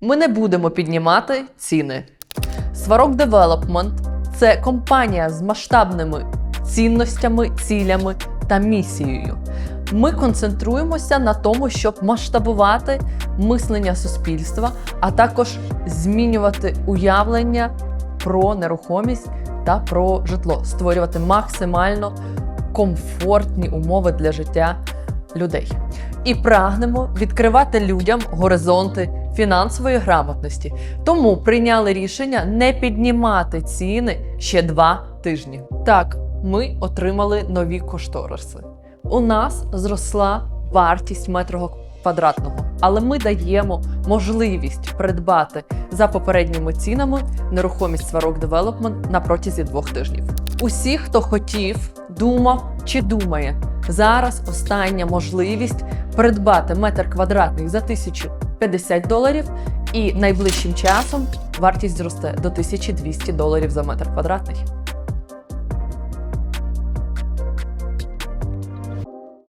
Ми не будемо піднімати ціни. Сварок Development – це компанія з масштабними цінностями, цілями та місією. Ми концентруємося на тому, щоб масштабувати мислення суспільства, а також змінювати уявлення про нерухомість та про житло, створювати максимально комфортні умови для життя людей. І прагнемо відкривати людям горизонти фінансової грамотності. Тому прийняли рішення не піднімати ціни ще два тижні. Так, ми отримали нові кошториси. У нас зросла вартість метрого квадратного, але ми даємо можливість придбати за попередніми цінами нерухомість Сварок Девелопмент на протязі двох тижнів. Усі, хто хотів, думав чи думає, зараз остання можливість придбати метр квадратний за 1050 доларів, і найближчим часом вартість зросте до 1200 доларів за метр квадратний.